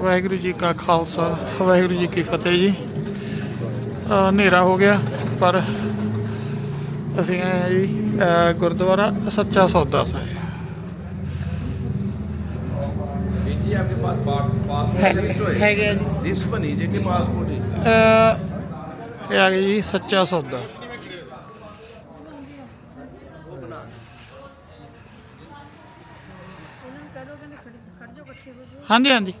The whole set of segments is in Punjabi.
ਵਾਹਿਗੁਰੂ ਜੀ ਕਾ ਖਾਲਸਾ ਵਾਹਿਗੁਰੂ ਜੀ ਕੀ ਫਤਿਹ ਜੀ। ਹਨੇਰਾ ਹੋ ਗਿਆ ਪਰ ਅਸੀਂ ਆਏ ਜੀ ਗੁਰਦੁਆਰਾ ਸੱਚਾ ਸੌਦਾ ਸਾਹਿਬ। ਜੀ ਆਪਕੇ ਪਾਸ ਪਾਸਪੋਰਟ ਲਿਸਟ ਹੋਏ ਹੈਗੇ ਜੀ। ਲਿਸਟ ਜੀ ਸੱਚਾ ਸੌਦਾ। ਹਾਂਜੀ ਹਾਂਜੀ।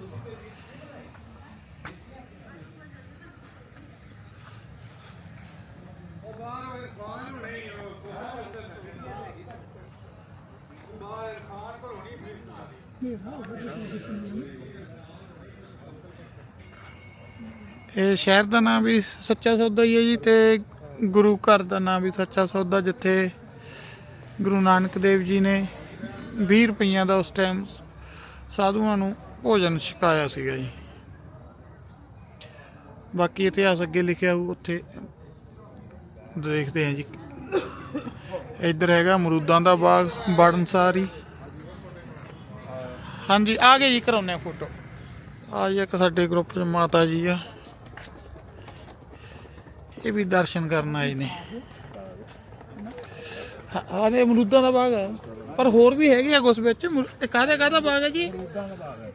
ਇਹ ਸ਼ਹਿਰ ਦਾ ਨਾਮ ਵੀ ਸੱਚਾ ਸੌਦਾ ਹੀ ਹੈ ਜੀ ਤੇ ਗੁਰੂ ਘਰ ਦਾ ਨਾਮ ਵੀ ਸੱਚਾ ਸੌਦਾ, ਜਿੱਥੇ ਗੁਰੂ ਨਾਨਕ ਦੇਵ ਜੀ ਨੇ 20 ਰੁਪਈਆਂ ਦਾ ਉਸ ਟਾਈਮ ਸਾਧੂਆਂ ਨੂੰ ਭੋਜਨ ਛਕਾਇਆ ਸੀਗਾ ਜੀ। ਬਾਕੀ ਇਤਿਹਾਸ ਅੱਗੇ ਲਿਖਿਆ ਹੋਊ, ਉੱਥੇ ਦੇਖਦੇ ਹਾਂ ਜੀ। ਇੱਧਰ ਹੈਗਾ ਅਮਰੂਦਾਂ ਦਾ ਬਾਗ ਬੜਨਸਾਰੀ ਹਾਂਜੀ ਆ ਗਏ ਜੀ ਕਰਾਉਨੇ ਆ ਫੋਟੋ ਆ ਜੀ ਇੱਕ ਸਾਡੇ ਗਰੁੱਪ 'ਚ ਮਾਤਾ ਜੀ ਆ। ਇਹ ਵੀ ਦਰਸ਼ਨ ਕਰਨ ਆਏ ਨੇ। ਆ ਦੇ ਅਮਰੂਦਾਂ ਦਾ ਬਾਗ ਆ। ਪਰ ਹੋਰ ਵੀ ਹੈਗੇ ਆ ਕੁਛ ਵਿੱਚ। ਇਹ ਕਾਹਦਾ ਕਾਹਦਾ ਬਾਗ ਹੈ ਜੀ?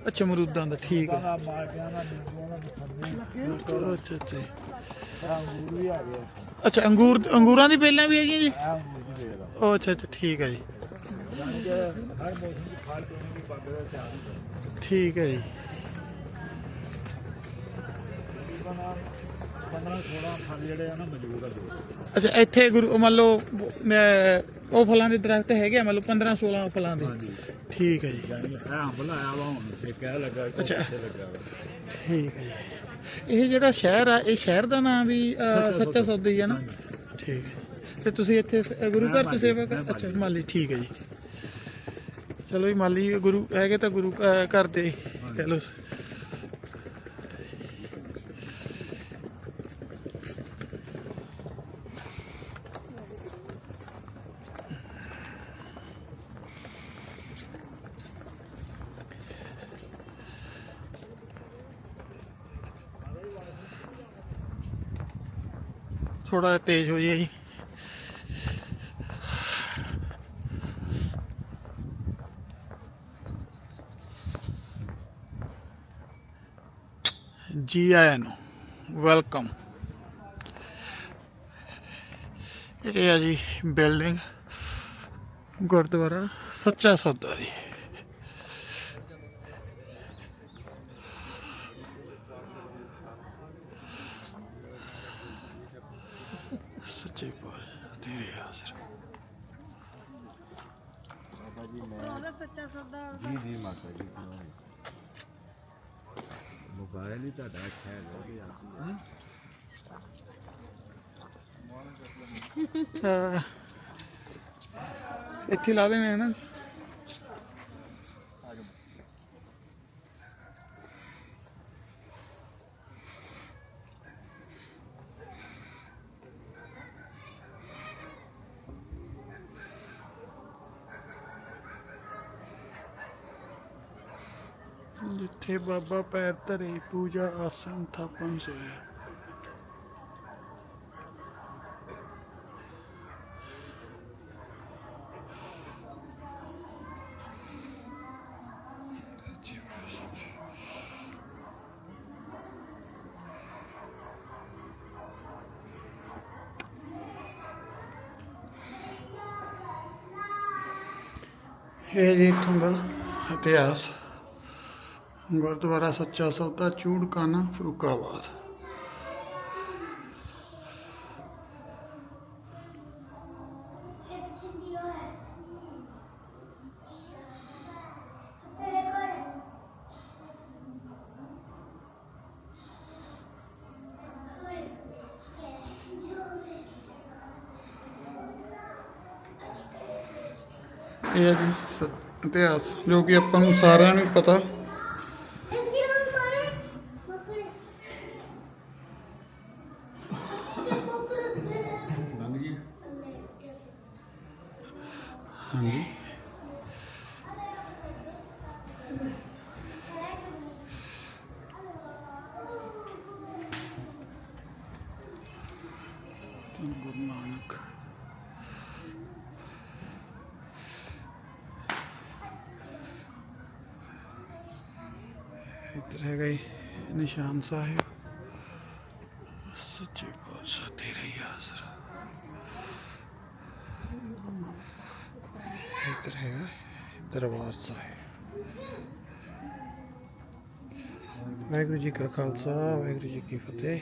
ਅੱਛਾ ਅਮਰੂਦਾਂ ਦਾ ਠੀਕ ਹੈ ਅੱਛਾ ਅੱਛਾ। ਅੱਛਾ ਅੰਗੂਰ ਅੰਗੂਰਾਂ ਦੀ ਪਹਿਲਾਂ ਵੀ ਹੈਗੀਆਂ ਜੀ? ਉਹ ਅੱਛਾ ਅੱਛਾ ਠੀਕ ਹੈ ਜੀ। ਠੀਕ ਹੈ ਜੀ। ਅੱਛਾ ਇੱਥੇ ਗੁਰੂ ਮੰਨ ਲਓ ਉਹ ਫਲਾਂ ਦੇ ਦਰਖਤ ਹੈਗੇ ਆ ਮੰਨ ਲਓ 15 16 ਫਲਾਂ ਦੇ। ਠੀਕ ਹੈ ਜੀ। ਅੱਛਾ। ਠੀਕ ਹੈ ਇਹ ਜਿਹੜਾ ਸ਼ਹਿਰ ਆ ਇਹ ਸ਼ਹਿਰ ਦਾ ਨਾਮ ਵੀ ਸੱਚਾ ਸੌਦਾ। ਹੀ ਹੈ ਨਾ? ਠੀਕ ਹੈ ਤੇ ਤੁਸੀਂ ਇੱਥੇ ਸ- ਗੁਰੂ ਘਰ ਤੋਂ ਸੇਵਾ ਕਰ ਅੱਛਾ ਮਾਲੀ ਠੀਕ ਹੈ ਜੀ। ਚਲੋ ਜੀ, ਮਾਲੀ ਗੁਰੂ ਹੈਗੇ ਤਾਂ ਗੁਰੂ ਘਰ ਦੇ। ਚਲੋ। ਥੋੜਾ ਜਿਹਾ ਤੇਜ਼ ਹੋ ਜਾਏ ਜੀ। ਜੀ ਆਇਆਂ ਨੂੰ। ਵੈਲਕਮ ਇਹ ਆ ਜੀ ਬਿਲਡਿੰਗ ਗੁਰਦੁਆਰਾ ਸੱਚਾ ਸੌਦਾ ਦੀ ਸੱਚੇ ਪਾਲ ਤੇਰੇ ਆਸਰੇ। ਬਾਬਾ ਜੀ ਮੈਂ ਸੱਚਾ ਸੌਦਾ। ਜੀ ਜੀ ਮਾਤਾ ਜੀ ਮੋਬਾਈਲ ਹੀ ਤੁਹਾਡਾ ਅੱਛਾ ਹੈ ਲੋਗੇ ਆ ਇੱਥੇ ਲਾ ਦੇਣੇ ਨਾ। ਬਾਬਾ ਪੈਰ ਧਰੇ ਪੂਜਾ ਆਸਨ ਥਾਪਨ ਸੋਇਆ। ਇਹ ਜੀ ਇਤਿਹਾਸ। ਗੁਰਦੁਆਰਾ ਸੱਚਾ ਸੌਦਾ ਚੂੜਕਾਨਾ ਫਰੂਕਾਬਾਦ। ਇਹ ਹੈ ਜੀ ਇਤਿਹਾਸ, ਜੋ ਕਿ ਆਪਾਂ ਨੂੰ ਸਾਰਿਆਂ ਨੂੰ ਪਤਾ ਇੱਧਰ ਹੈਗਾ ਜੀ ਨਿਸ਼ਾਨ ਸਾਹਿਬ ਸੱਚੇ ਪਾਤਸ਼ਾਹ ਤੇਰਾ ਹੀ ਆਸਰਾ ਇੱਧਰ ਹੈਗਾ ਦਰਬਾਰ ਸਾਹਿਬ ਵਾਹਿਗੁਰੂ ਜੀ ਕਾ ਖਾਲਸਾ ਵਾਹਿਗੁਰੂ ਜੀ ਕੀ ਫਤਿਹ ਇਹ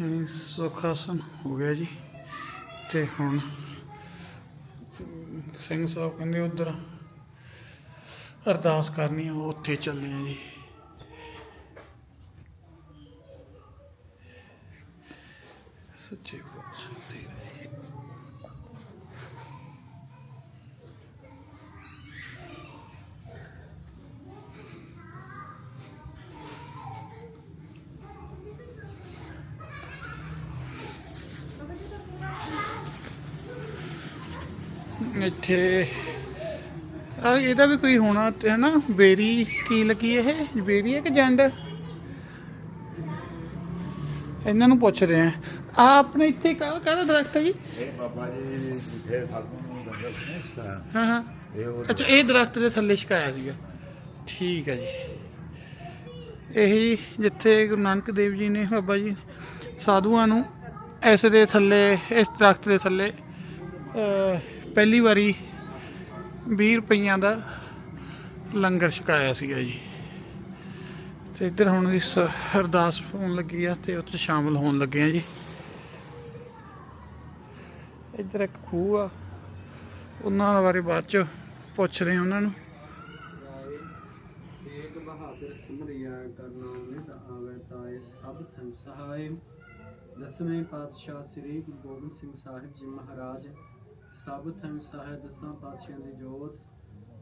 ਸੁੱਖ ਆਸਨ ਹੋ ਗਿਆ ਜੀ। ਤੇ ਹੁਣ ਸਿੰਘ ਸਾਹਿਬ ਕਹਿੰਦੇ ਉਧਰ ਅਰਦਾਸ ਕਰਨੀ ਆ ਉੱਥੇ ਚੱਲੇ ਆ ਜੀ। ਸੱਚੇ ਪਾਤਸ਼ਾਹ ਤੇਰਾ ਹੀ ਇੱਥੇ ਆ ਇਹਦਾ ਵੀ ਕੋਈ ਹੋਣਾ ਤੇ ਹਨਾ? ਬੇਰੀ ਕੀ ਲੱਗੀ ਇਹ? ਬੇਰੀ ਹੈ ਕਿ ਜੰਡ? ਇਹਨਾਂ ਨੂੰ ਪੁੱਛ ਰਹੇ ਆ ਆ ਆਪਣੇ ਇੱਥੇ ਕਾ ਕਾਹਦਾ ਦਰਖਤ ਹੈ ਜੀ? ਇਹ ਬਾਬਾ ਜੀ ਜਿੱਥੇ ਸਾਨੂੰ ਲੰਗਰ ਨਹੀਂ ਸਿਖਾਇਆ ਹਾਂ ਹਾਂ। ਇਹ ਉਹ ਅੱਛਾ ਇਹ ਦਰਖਤ ਦੇ ਥੱਲੇ ਛਕਾਇਆ ਸੀਗਾ। ਠੀਕ ਹੈ ਜੀ। ਇਹ ਜਿੱਥੇ ਗੁਰੂ ਨਾਨਕ ਦੇਵ ਜੀ ਨੇ ਬਾਬਾ ਜੀ ਸਾਧੂਆਂ ਨੂੰ ਇਸ ਦੇ ਥੱਲੇ ਇਸ ਦਰਖਤ ਦੇ ਥੱਲੇ ਪਹਿਲੀ ਵਾਰੀ 20 ਰੁਪਈਆਂ ਦਾ ਲੰਗਰ ਛਕਾਇਆ ਸੀਗਾ ਜੀ। ਤੇ ਇੱਧਰ ਹੁਣ ਇਸ ਅਰਦਾਸ ਹੋਣ ਲੱਗੀ ਆ ਤੇ ਉੱਥੇ ਸ਼ਾਮਲ ਹੋਣ ਲੱਗੇ ਆ ਜੀ। ਇੱਧਰ ਇੱਕ ਖੂਹ ਆ। ਉਹਨਾਂ ਦੇ ਬਾਰੇ ਬਾਅਦ ਚ ਪੁੱਛ ਰਹੇ ਆ ਉਹਨਾਂ ਨੂੰ। ਏਕ ਬਹਾਦਰ ਸਿਮਰਿਆ ਕਰਨਾ ਨਿਤ ਆਵੇ ਤਾਏ ਸਭ ਥਨ ਸਹਾਇ ਦਸਵੇਂ ਪਾਤਸ਼ਾਹ ਸ੍ਰੀ ਗੁਰੂ ਗੋਬਿੰਦ ਸਿੰਘ ਸਾਹਿਬ ਜੀ ਮਹਾਰਾਜ ਸਭ ਥਨ ਸਹਾਇ ਦਸਾਂ ਪਾਤਸ਼ਾਹਾਂ ਦੀ ਜੋਤ।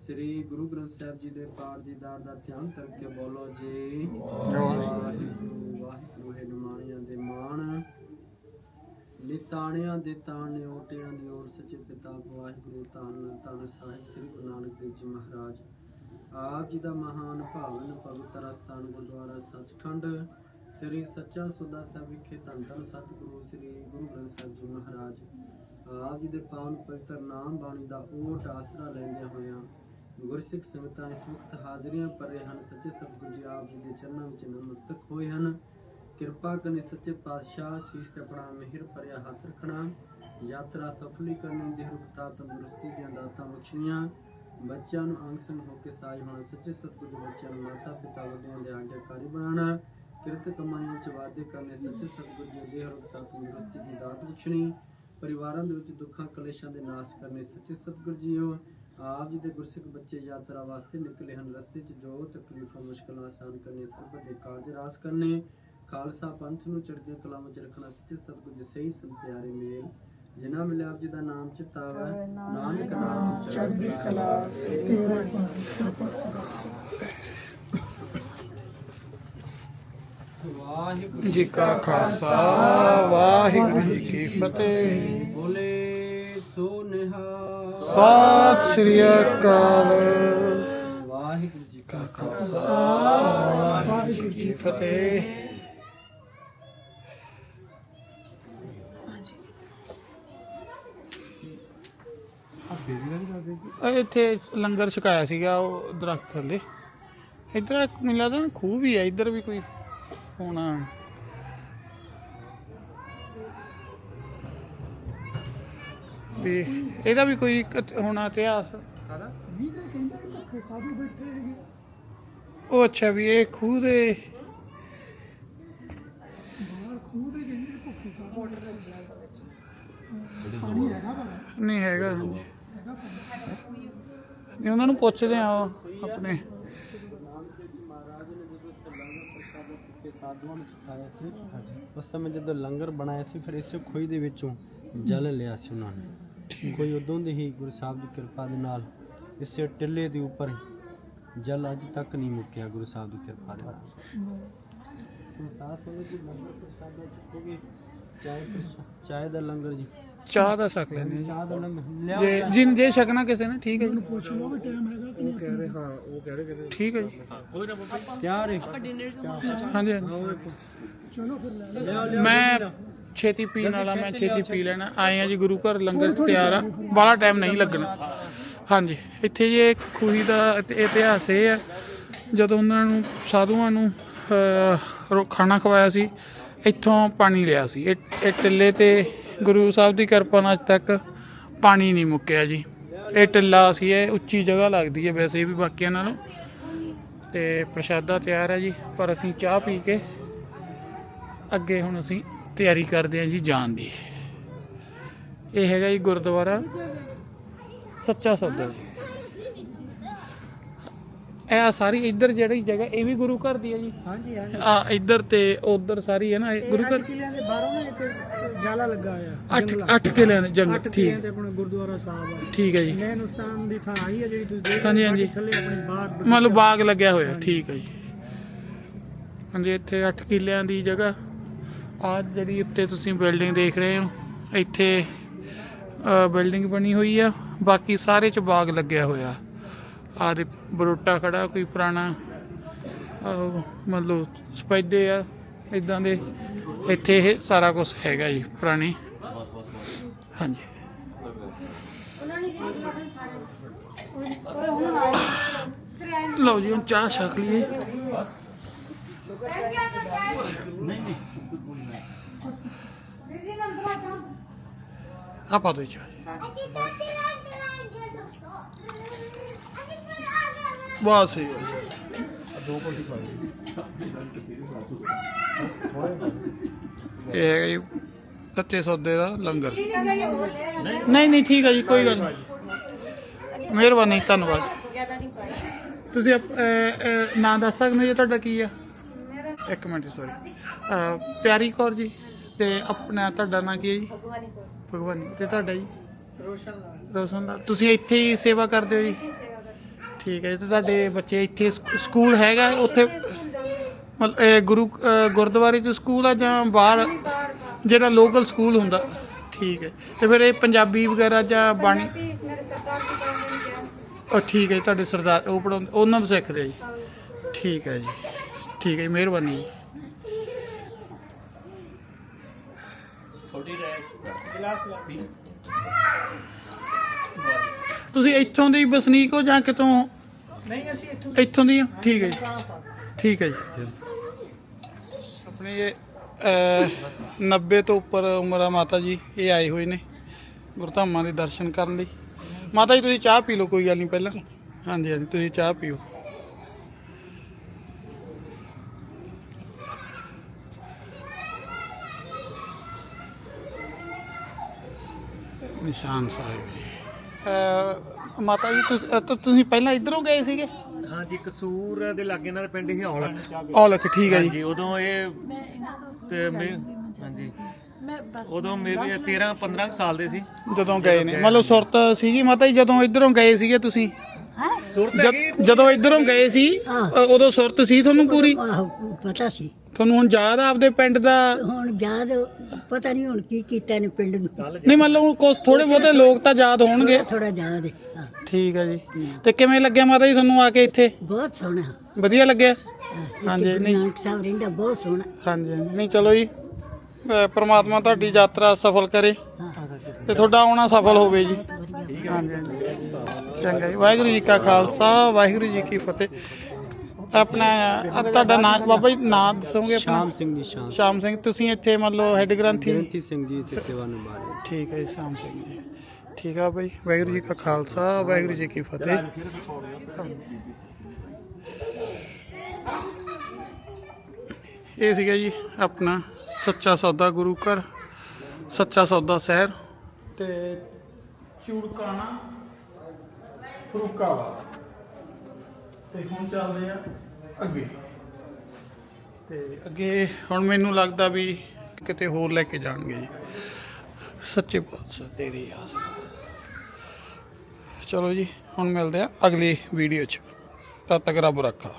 ਸ੍ਰੀ ਗੁਰੂ ਗ੍ਰੰਥ ਸਾਹਿਬ ਜੀ ਦੇ ਪਾਠ ਦੀ ਦਾਰ ਦਾ ਧਿਆਨ ਕਰਕੇ ਬੋਲੋ ਜੀ। ਵਾਹਿਗੁਰੂ ਵਾਹਿਗੁਰੂ, ਹੈ ਨਿਮਾਣਿਆਂ ਦੇ ਮਾਣ। ਨਿਤਾਣਿਆਂ ਦੇ ਤਾਣ ਓਟਿਆਂ ਦੀ ਓਟ ਸੱਚੇ ਪਿਤਾ ਵਾਹਿਗੁਰੂ ਧੰਨ ਧੰਨ ਸਾਹਿਬ ਸ੍ਰੀ ਗੁਰੂ ਨਾਨਕ ਦੇਵ ਜੀ ਮਹਾਰਾਜ। ਆਪ ਜੀ ਦਾ ਮਹਾਨ ਭਾਵਨ ਪਵਿੱਤਰ ਅਸਥਾਨ ਗੁਰਦੁਆਰਾ ਸੱਚਖੰਡ, ਸ੍ਰੀ ਸੱਚਾ ਸੌਦਾ ਸਾਹਿਬ ਵਿਖੇ ਧੰਨ ਧੰਨ ਸਤਿਗੁਰੂ ਸ੍ਰੀ ਆਪ ਜੀ ਦੇ ਪਾਵਨ ਪਵਿੱਤਰ ਨਾਮ ਬਾਣੀ ਦਾ ਓਟ ਆਸਰਾ ਲੈਂਦੇ ਹੋਇਆਂ ਗੁਰਸਿੱਖ ਸੰਗਤਾਂ ਇਸ ਵਕਤ ਹਾਜ਼ਰੀਆਂ ਪਰ ਰਹੇ ਹਨ। ਸੱਚੇ ਸਤਿਗੁਰੂ ਜੀ ਆਪ ਜੀ ਦੇ ਚਰਨਾਂ ਵਿੱਚ ਨਮਸਤਕ ਹੋਏ ਹਨ। ਕਿਰਪਾ ਕਰਨੀ ਸੱਚੇ ਪਾਤਸ਼ਾਹ ਸੀਸ ਤੇ ਆਪਣਾ ਮਿਹਰ ਭਰਿਆ ਹੱਥ ਰੱਖਣਾ, ਯਾਤਰਾ ਸਫਲੀ ਕਰਨੀ ਦੀ ਰੁਕਤਾ ਤੰਦਰੁਸਤੀ ਦੀਆਂ ਦਾਤਾਂ ਬਖਸ਼ਣੀਆਂ, ਬੱਚਿਆਂ ਨੂੰ ਅੰਗ ਸੰਗ ਹੋ ਕੇ ਸਾਜ ਹੋਣਾ, ਸੱਚੇ ਸਤਿਗੁਰੂ ਦੇ ਬੱਚਿਆਂ ਨੂੰ ਮਾਤਾ ਪਿਤਾ ਵੱਡਿਆਂ ਦੇ ਆਗਿਆਕਾਰੀ ਬਣਾਉਣਾ, ਕਿਰਤ ਕਮਾਈਆਂ ਚ ਵਾਅਦੇ ਕਰਨੇ, ਸੱਚੇ ਸਤਿਗੁਰੂ ਜੀ ਦੇ ਰੁਕਤਾ ਤੰਦਰੁਸਤੀ ਦੀ ਦਾਤ ਬਖਸ਼ਣੀ ਪਰਿਵਾਰਾਂ ਦੇ ਵਿੱਚ ਦੁੱਖਾਂ ਕਲੇਸ਼ਾਂ ਦੇ ਨਾਸ਼ ਕਰਨੇ ਸੱਚੇ ਸਤਿਗੁਰੂ ਜੀਓ। ਆਪ ਜੀ ਦੇ ਗੁਰਸਿੱਖ ਬੱਚੇ ਯਾਤਰਾ ਵਾਸਤੇ ਨਿਕਲੇ ਹਨ। ਰਸਤੇ 'ਚ ਜੋ ਤਕਲੀਫਾਂ ਮੁਸ਼ਕਲਾਂ ਆਸਾਨ ਕਰਨੇ ਸਰਬਤ ਦੇ ਕਾਰਜ ਰਾਸ ਕਰਨੇ ਖਾਲਸਾ ਪੰਥ ਨੂੰ ਚੜ੍ਹਦੀਆਂ ਕਲਾ ਵਿੱਚ ਰੱਖਣਾ ਸੱਚੇ ਸਤਿਗੁਰੂ ਜੀ ਸਹੀ ਸੰਤ ਪਿਆਰੇ ਮੇਲ। ਜਿਨ੍ਹਾਂ ਮਿਲੇ ਆਪ ਜੀ ਦਾ ਨਾਮ ਚਿਤਾਵਾ ਨਾਨਕ ਨਾਮ ਚੜ੍ਹਦੀ ਕਲਾ। ਵਾਹਿਗੁਰੂ ਜੀ ਕਾ ਖਾਲਸਾ ਵਾਹਿਗੁਰੂ ਜੀ ਕੀ ਫਤਿਹ। ਬੋਲੇ ਸੋ ਨਿਹਾਲ। ਸਤਿ ਸ੍ਰੀ ਅਕਾਲ। ਵਾਹਿਗੁਰੂ ਜੀ ਕਾ ਖਾਲਸਾ ਵਾਹਿਗੁਰੂ ਜੀ ਕੀ ਫਤਿਹ। ਇੱਥੇ ਲੰਗਰ ਛਕਾਇਆ ਸੀਗਾ ਉਹ ਦਰਖਤ ਥੱਲੇ। ਇੱਧਰ ਇੱਕ ਮੈਨੂੰ ਲੱਗਦਾ ਨਾ ਖੂਹ ਵੀ ਹੈ ਇੱਧਰ ਵੀ ਕੋਈ ਹੋਣਾ। ਵੀ ਇਹਦਾ ਵੀ ਕੋਈ ਹੋਣਾ ਇਤਿਹਾਸ। ਉਹ ਅੱਛਾ ਵੀ ਇਹ ਖੂਹ ਦੇ ਨਹੀਂ ਹੈਗਾ। ਨਹੀਂ, ਉਹਨਾਂ ਨੂੰ ਪੁੱਛਦੇ ਆ ਉਹ ਆਪਣੇ। ਪ੍ਰਸ਼ਾਦਾ ਚੁੱਕ ਕੇ ਸਾਧੂਆਂ ਨੂੰ ਛਕਾਇਆ ਸੀ ਉਸ ਸਮੇਂ ਜਦੋਂ ਲੰਗਰ ਬਣਾਇਆ ਸੀ, ਫਿਰ ਇਸੇ ਖੋਈ ਦੇ ਵਿੱਚੋਂ ਜਲ ਲਿਆ ਸੀ ਉਹਨਾਂ ਨੇ। ਕੋਈ ਉਦੋਂ ਦੇ ਹੀ ਗੁਰੂ ਸਾਹਿਬ ਦੀ ਕਿਰਪਾ ਦੇ ਨਾਲ ਇਸੇ ਟਿੱਲੇ ਦੇ ਉੱਪਰ ਜਲ ਅੱਜ ਤੱਕ ਨਹੀਂ ਮੁੱਕਿਆ ਗੁਰੂ ਸਾਹਿਬ ਦੀ ਕਿਰਪਾ ਦੇ ਨਾਲ। ਸੰਸਾਰ ਸੰਗਤ ਜੀ, ਲੰਗਰ ਪ੍ਰਸ਼ਾਦਾ ਚੁੱਕੋਗੇ ਚਾਹ ਪ੍ਰਸ਼ਾ- ਦਾ ਲੰਗਰ ਜੀ। ਚਾਹ ਦਾ ਛਕ ਲੈਣੇ ਜੀ ਚਾਹ ਦਾ ਲਿਆਓ ਜੇ ਜਿਨ ਜੇ ਛਕਣਾ ਕਿਸੇ ਨੇ ਠੀਕ ਹੈ ਜੀ। ਪੁੱਛ ਲਓ ਵੀ ਟਾਈਮ ਹੈਗਾ ਕਿ ਨਹੀਂ? ਠੀਕ ਹੈ ਜੀ। ਤਿਆਰ ਹੈ। ਹਾਂਜੀ ਹਾਂਜੀ। ਚਲੋ ਫਿਰ ਲੈ ਲਓ। ਮੈਂ ਛੇਤੀ ਪੀਣ ਵਾਲਾ ਮੈਂ ਛੇਤੀ ਪੀ ਲੈਣਾ। ਆਏ ਆ ਜੀ ਗੁਰੂ ਘਰ ਲੰਗਰ ਤਿਆਰ ਆ। ਬਾਹਲਾ ਟਾਈਮ ਨਹੀਂ ਲੱਗਣਾ। ਹਾਂਜੀ ਇੱਥੇ ਜੇ ਖੂਹੀ ਦਾ ਇਤ- ਇਤਿਹਾਸ ਇਹ ਹੈ ਜਦੋਂ ਉਹਨਾਂ ਨੂੰ ਸਾਧੂਆਂ ਨੂੰ ਖਾਣਾ ਖਵਾਇਆ ਸੀ ਇੱਥੋਂ ਪਾਣੀ ਲਿਆ ਸੀ। ਇਹ ਇਹ ਟਿੱਲੇ ਤੇ ਗੁਰੂ ਸਾਹਿਬ ਦੀ ਕਿਰਪਾ ਨਾਲ ਅੱਜ ਤੱਕ ਪਾਣੀ ਨਹੀਂ ਮੁੱਕਿਆ ਜੀ। ਇਹ ਟਿੱਲਾ ਸੀ, ਇਹ ਉੱਚੀ ਜਗ੍ਹਾ ਲੱਗਦੀ ਹੈ ਵੈਸੇ ਵੀ ਬਾਕੀਆਂ ਨਾਲੋਂ। ਤੇ ਪ੍ਰਸ਼ਾਦਾ ਤਿਆਰ ਹੈ ਜੀ, ਪਰ ਅਸੀਂ ਚਾਹ ਪੀ ਕੇ ਅੱਗੇ ਹੁਣ ਅਸੀਂ ਤਿਆਰੀ ਕਰਦੇ ਹਾਂ ਜੀ ਜਾਣ ਦੀ। ਇਹ ਹੈਗਾ ਜੀ ਗੁਰਦੁਆਰਾ ਸੱਚਾ ਸੌਦਾ ਜੀ। ਇਹ ਆ ਸਾਰੀ ਇੱਧਰ ਜਿਹੜੀ ਜਗ੍ਹਾ ਇਹ ਵੀ ਗੁਰੂ ਘਰ ਦੀ ਹੈ ਜੀ? ਹਾਂਜੀ ਹਾਂਜੀ। ਆ ਇੱਧਰ ਤੇ ਉਧਰ ਸਾਰੀ ਹੈ ਨਾ ਇਹ ਗੁਰੂ ਘਰ? ਕਿਲਿਆਂ ਦੇ ਬਾਹਰੋਂ ਨਾ ਇੱਕ ਜਾਲਾ ਲੱਗਾ ਹੋਇਆ ਅੱਠ ਅੱਠ ਕਿਲਿਆਂ ਦੇ ਜੰਗਲ ਅੱਠ ਕਿਲਿਆਂ ਠੀਕ ਤੇ ਆਪਣਾ ਗੁਰਦੁਆਰਾ ਸਾਹਿਬ ਆ। ਠੀਕ ਹੈ ਜੀ। ਮੈਨ ਉਸਤਾਨ ਦੀ ਥਾਂ ਆਈ ਹੈ ਜਿਹੜੀ ਤੁਸੀਂ ਦੇਖ ਹਾਂਜੀ, ਹਾਂਜੀ। ਥੱਲੇ ਆਪਣੇ ਮੰਨ ਲਓ ਬਾਗ ਲੱਗਿਆ ਹੋਇਆ ਠੀਕ ਹੈ ਜੀ। ਹਾਂਜੀ ਇੱਥੇ 8 ਕਿੱਲਿਆਂ ਦੀ ਜਗ੍ਹਾ। ਆ ਜਿਹੜੀ ਉੱਤੇ ਤੁਸੀਂ ਬਿਲਡਿੰਗ ਦੇਖ ਰਹੇ ਹੋ ਇੱਥੇ ਬਿਲਡਿੰਗ ਬਣੀ ਹੋਈ ਆ। ਬਾਕੀ ਸਾਰੇ ਚ ਬਾਗ ਲੱਗਿਆ ਹੋਇਆ। ਆ ਦੇ ਬਰੋਟਾ ਖੜਾ, ਕੋਈ ਪੁਰਾਣਾ ਮਤਲਬ ਮੰਨ ਸਪੈਡੇ ਆ ਇਦਾਂ ਦੇ। ਇੱਥੇ ਇਹ ਸਾਰਾ ਕੁਝ ਹੈਗਾ ਜੀ, ਪੁਰਾਣੀ। ਹਾਂਜੀ। ਲਓ ਜੀ, ਹੁਣ ਚਾਹ ਛਕ ਲਈਏ। ਆ ਪਾ ਦੋ ਚਾਹ। ਬਸ ਸਹੀ ਹੈ ਇਹ ਹੈਗਾ ਜੀ ਕੱਚੇ ਸੌਦੇ ਦਾ ਲੰਗਰ। ਨਹੀਂ ਨਹੀਂ ਠੀਕ ਹੈ ਜੀ ਕੋਈ ਗੱਲ ਨਹੀਂ। ਮਿਹਰਬਾਨੀ ਧੰਨਵਾਦ। ਤੁਸੀਂ ਆਪ- ਅਹ, ਅਹ, ਨਾਂ ਦੱਸ ਸਕਦੇ ਹੋ ਜੀ ਤੁਹਾਡਾ ਕੀ ਆ? ਇੱਕ ਮਿੰਟ ਸੌਰੀ ਪਿਆਰੀ ਕੌਰ ਜੀ ਤੇ ਆਪਣਾ ਤੁਹਾਡਾ ਨਾਂ ਕੀ ਹੈ ਜੀ? ਭਗਵਾਨ ਤੇ ਤੁਹਾਡਾ ਜੀ? ਰੋਸ਼ਨ ਲਾਲ। ਰੋਸ਼ਨ ਲਾਲ। ਤੁਸੀਂ ਇੱਥੇ ਹੀ ਸੇਵਾ ਕਰਦੇ ਹੋ ਜੀ? ਠੀਕ ਹੈ ਜੀ। ਤੇ ਤੁਹਾਡੇ ਬੱਚੇ ਇੱਥੇ ਸਕ- ਸਕੂਲ ਹੈਗਾ ਉੱਥੇ ਮਤਲਬ ਇਹ ਗੁਰੂ ਗੁਰਦੁਆਰੇ ਚ ਸਕੂਲ ਆ ਜਾਂ ਬਾਹਰ? ਜਿਹੜਾ ਲੋਕਲ ਸਕੂਲ ਹੁੰਦਾ। ਠੀਕ ਹੈ। ਤੇ ਫਿਰ ਇਹ ਪੰਜਾਬੀ ਵਗੈਰਾ ਜਾਂ ਬਾਣੀ? ਮੇਰੇ ਸਰਦਾਰ ਜੀ ਪੜਾਉਂਦੇ ਨੇ ਗਿਆਨ ਸੀ ਉਹ ਠੀਕ ਹੈ ਜੀ, ਤੁਹਾਡੇ ਸਰਦਾਰ ਉਹ ਪੜਾਉਂਦੇ ਉਹਨਾਂ ਤੋਂ ਸਿੱਖਦੇ ਜੀ। ਠੀਕ ਹੈ ਜੀ। ਠੀਕ ਹੈ ਜੀ ਮਿਹਰਬਾਨੀ ਜੀ। ਤੁਸੀਂ ਇੱਥੋਂ ਦੇ ਹੀ ਵਸਨੀਕ ਹੋ ਜਾਂ ਕਿਤੋਂ ਨਹੀਂ ਅਸੀਂ ਇੱਥੋਂ ਇੱਥੋਂ ਦੀ ਹੋ ਠੀਕ ਹੈ ਜੀ। ਠੀਕ ਹੈ ਜੀ। ਆਪਣੇ ਇਹ ਅਹ, 90 ਤੋਂ ਉੱਪਰ ਉਮਰ ਆ ਮਾਤਾ ਜੀ ਇਹ ਆਏ ਹੋਏ ਨੇ ਗੁਰਧਾਮਾਂ ਦੇ ਦਰਸ਼ਨ ਕਰਨ ਲਈ। ਮਾਤਾ ਜੀ ਤੁਸੀਂ ਚਾਹ ਪੀ ਲਓ ਕੋਈ ਗੱਲ ਨਹੀਂ ਪਹਿਲਾਂ। ਹਾਂਜੀ ਹਾਂਜੀ ਤੁਸੀਂ ਚਾਹ ਪੀਓ। ਨਿਸ਼ਾਨ ਸਾਹਿਬ ਜੀ। ਮਾਤਾ ਜੀ ਤੁਸੀਂ ਤੁ- ਤੁਸੀਂ ਪਹਿਲਾਂ ਇਧਰੋਂ ਗਏ ਸੀਗੇ? ਹਾਂਜੀ ਕਸੂਰ ਦੇ ਲਾਗੇ ਦਾ ਪਿੰਡ ਹੀ ਔਲਖ। ਔਲਖ ਠੀਕ ਹੈ ਜੀ। ਹਾਂਜੀ ਉਦੋਂ ਇਹ ਤੇ ਮੈਂ ਹਾਂਜੀ। ਉਦੋਂ ਮੇਰੇ 13 15 ਸਾਲ ਦੇ ਸੀ। ਜਦੋਂ ਗਏ ਨੇ। ਮਤਲਬ ਸੁਰਤ ਸੀਗੀ ਮਾਤਾ ਜੀ ਜਦੋਂ ਇਧਰੋਂ ਗਏ ਸੀਗੇ ਤੁਸੀਂ? ਸੁਰਤ ਜਦ- ਜਦੋਂ ਇਧਰੋਂ ਗਏ ਸੀ ਅ, ਉਦੋਂ ਸੁਰਤ ਸੀ ਤੁਹਾਨੂੰ ਪੂਰੀ? ਆਹੋ ਪਤਾ ਸੀ। ਤੁਹਾਨੂੰ ਹੁਣ ਯਾਦ ਆ ਆਪਦੇ ਪਿੰਡ ਦਾ? ਹੁਣ ਯਾਦ ਪਤਾ ਨਹੀਂ ਹੁਣ ਕੀ ਕੀਤਾ ਨੇ ਪਿੰਡ ਨੂੰ। ਨਹੀਂ ਮਤਲਬ ਕੁਝ ਥੋੜੇ ਬਹੁਤੇ ਲੋਕ ਤਾਂ ਯਾਦ ਹੋਣਗੇ। ਥੋੜਾ ਯਾਦ ਹੈ ਹਾਂ, ਠੀਕ ਹੈ ਜੀ। ਤੇ ਕਿਵੇਂ ਲੱਗਿਆ ਮਾਤਾ ਜੀ ਤੁਹਾਨੂੰ ਆ ਕੇ ਇੱਥੇ? ਬਹੁਤ ਸੋਹਣਾ। ਵਧੀਆ ਲੱਗਿਆ? ਹਾਂ, ਹਾਂਜੀ, ਨਹੀਂ। ਨਾਨਕ ਸਾਹਿਬ ਰਹਿੰਦਾ ਬਹੁਤ ਸੋਹਣਾ। ਹਾਂਜੀ ਹਾਂਜੀ। ਨਹੀਂ ਚਲੋ ਜੀ। ਪ੍ਰਮਾਤਮਾ ਤੁਹਾਡੀ ਯਾਤਰਾ ਸਫਲ ਕਰੇ ਤੇ ਤੁਹਾਡਾ ਆਉਣਾ ਸਫਲ ਹੋਵੇ ਜੀ। ਹਾਂਜੀ ਹਾਂਜੀ। ਚੰਗਾ ਜੀ। ਵਾਹਿਗੁਰੂ ਜੀ ਕਾ ਖਾਲਸਾ ਵਾਹਿਗੁਰੂ ਜੀ ਕੀ ਫਤਿਹ। ਆਪਣਾ ਤੁਹਾਡਾ ਨਾਮ ਬਾਬਾ ਜੀ ਨਾਮ ਦੱਸੋਗੇ ਆਪਣਾ? ਸ਼ਾਮ ਸਿੰਘ ਦੀ ਸ਼ਾਮ ਸ਼ਾਮ ਸਿੰਘ। ਤੁਸੀਂ ਇੱਥੇ ਮੰਨ ਲਓ ਹੈੱਡ ਗ੍ਰੰਥੀ ਗ੍ਰੰਥੀ ਸਿੰਘ ਜੀ ਤੇ ਸੇਵਾ ਨਿਭਾ ਰਹੇ। ਠੀਕ ਹੈ ਜੀ ਸ਼ਾਮ ਸਿੰਘ ਜੀ। ਠੀਕ ਆ ਬਾਈ ਵਾਹਿਗੁਰੂ ਜੀ ਕਾ ਖਾਲਸਾ ਵਾਹਿਗੁਰੂ ਜੀ ਕੀ ਫਤਿਹ। ਇਹ ਸੀਗਾ ਜੀ ਆਪਣਾ ਸੱਚਾ ਸੌਦਾ ਗੁਰੂ ਘਰ ਸੱਚਾ ਸੌਦਾ ਸ਼ਹਿਰ ਤੇ ਚੂੜਕਾਣਾ ਫਰੂਕਾਬਾਦ ਤੇ ਹੁਣ ਚੱਲਦੇ ਆ। ਅੱਗੇ। ਤੇ ਅੱਗੇ ਹੁਣ ਮੈਨੂੰ ਲੱਗਦਾ ਵੀ ਕਿਤੇ ਹੋਰ ਲੈ ਕੇ ਜਾਣਗੇ ਜੀ। ਸੱਚੇ ਪਾਤਸ਼ਾਹ ਤੇਰੀ ਆਸ ਚਲੋ ਜੀ ਹੁਣ ਮਿਲਦੇ ਆ ਅਗਲੀ ਵੀਡੀਓ 'ਚ। ਤਦ ਤੱਕ ਰੱਬ ਰੱਖਾ।